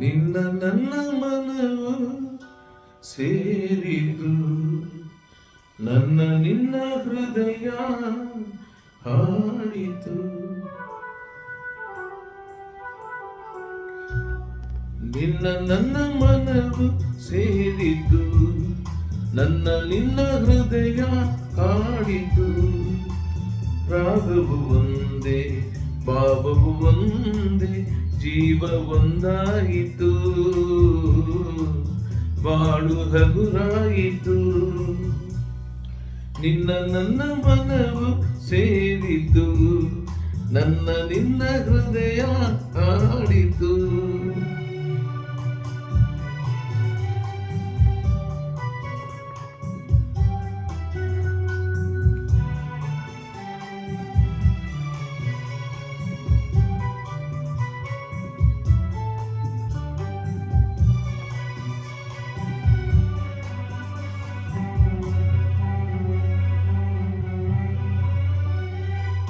ನಿನ್ನ ನನ್ನ ಮನವು ಸೇರಿದು ನನ್ನ ನಿನ್ನ ಹೃದಯ ಹಾಡಿತು. ನಿನ್ನ ನನ್ನ ಮನವು ಸೇರಿತು ನನ್ನ ನಿನ್ನ ಹೃದಯ ಹಾಡಿತು. ರಾಗವು ಒಂದೇ ಒಂದೇ. ಜೀವ ಒಂದಾಯಿತು ಬಾಳು ಹಗುರಾಯಿತು. ನಿನ್ನ ನನ್ನ ಮನವು ಸೇರಿತು. ನನ್ನ ನಿನ್ನ ಹೃದಯ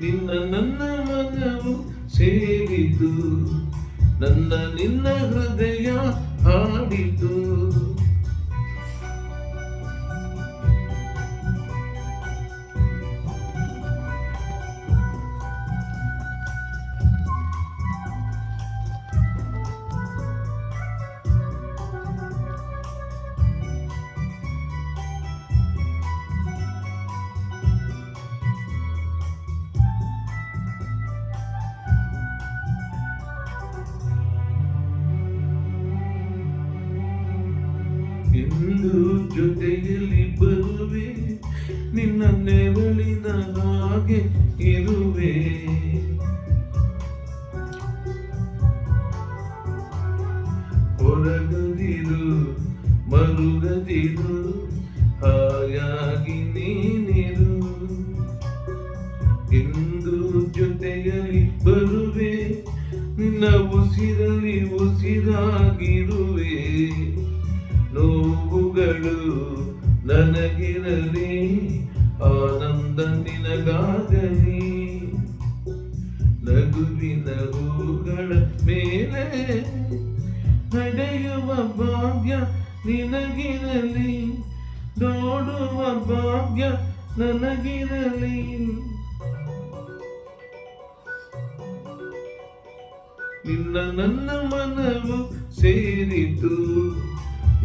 ನಿನ್ನ ನನ್ನ ಮನವು ಸೇರಿತು ನನ್ನ ನಿನ್ನ ಹೃದಯ ಹಾಡಿತು ಎಂದು ಜೊತೆಯಲ್ಲಿ ಬರುವೆ ನಿನ್ನ ನೆರಳಿನ ಹಾಗೆ ಇರುವೆ. ಹೊರಗದಿರು ಮರುಗದಿರು ನೋವುಗಳು ನನಗಿರಲಿ, ಆನಂದ ನಿನಗಾಗಲಿ. ನಗುವಿನ ಹೂಗಳ ಮೇಲೆ ನಡೆಯುವ ಭಾಗ್ಯ ನಿನಗಿರಲಿ, ನೋಡುವ ಭಾಗ್ಯ ನನಗಿರಲಿ. ನಿನ್ನ ನನ್ನ ಮನವು ಸೇರಿತು.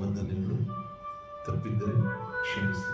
ವಂದನೆಗಳು ತಪ್ಪಿದ್ದರೆ ಕ್ಷಮಿಸಿ.